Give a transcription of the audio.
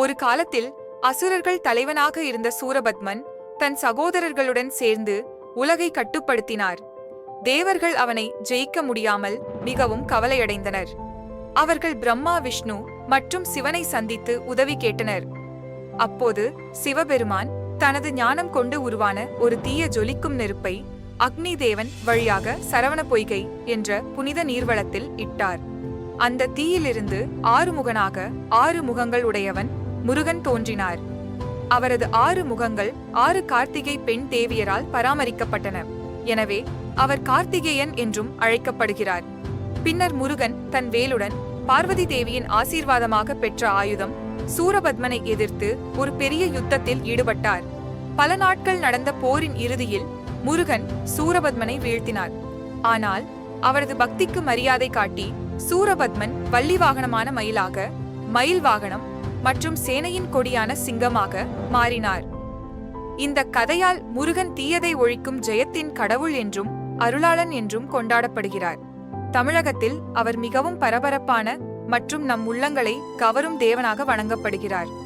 ஒரு காலத்தில் அசுரர்கள் தலைவனாக இருந்த சூரபத்மன் தன் சகோதரர்களுடன் சேர்ந்து உலகை கட்டுப்படுத்தினார். தேவர்கள் அவனை ஜெயிக்க முடியாமல் மிகவும் கவலையடைந்தனர். அவர்கள் பிரம்மா விஷ்ணு மற்றும் சிவனை சந்தித்து உதவி கேட்டனர். அப்போது சிவபெருமான் தனது ஞானம் கொண்டு உருவான ஒரு தீய ஜொலிக்கும் நெருப்பை அக்னி தேவன் வழியாக சரவண பொய்கை என்ற புனித நீர்வளத்தில் இட்டார். அந்த தீயிலிருந்து ஆறுமுகனாக ஆறு முகங்கள் உடையவன் முருகன் தோன்றினார். அவரது ஆறு முகங்கள் ஆறு கார்த்திகை பெண் தேவியரால் பராமரிக்கப்பட்டன. எனவே அவர் கார்த்திகேயன் என்றும் அழைக்கப்படுகிறார். பின்னர் முருகன் தன் வேலுடன் பார்வதி தேவியின் ஆசீர்வாதமாக பெற்ற ஆயுதம் சூரபத்மனை எதிர்த்து ஒரு பெரிய யுத்தத்தில் ஈடுபட்டார். பல நாட்கள் நடந்த போரின் இறுதியில் முருகன் சூரபத்மனை வீழ்த்தினார். ஆனால் அவரது பக்திக்கு மரியாதை காட்டி சூரபத்மன் வள்ளி வாகனமான மயிலாக மயில் வாகனம் மற்றும் சேனையின் கொடியான சிங்கமாக மாறினார். இந்த கதையால் முருகன் தீயதை ஒழிக்கும் ஜெயத்தின் கடவுள் என்றும் அருளாளன் என்றும் கொண்டாடப்படுகிறார். தமிழகத்தில் அவர் மிகவும் பரபரப்பான மற்றும் நம் உள்ளங்களை கவரும் தேவனாக வணங்கப்படுகிறார்.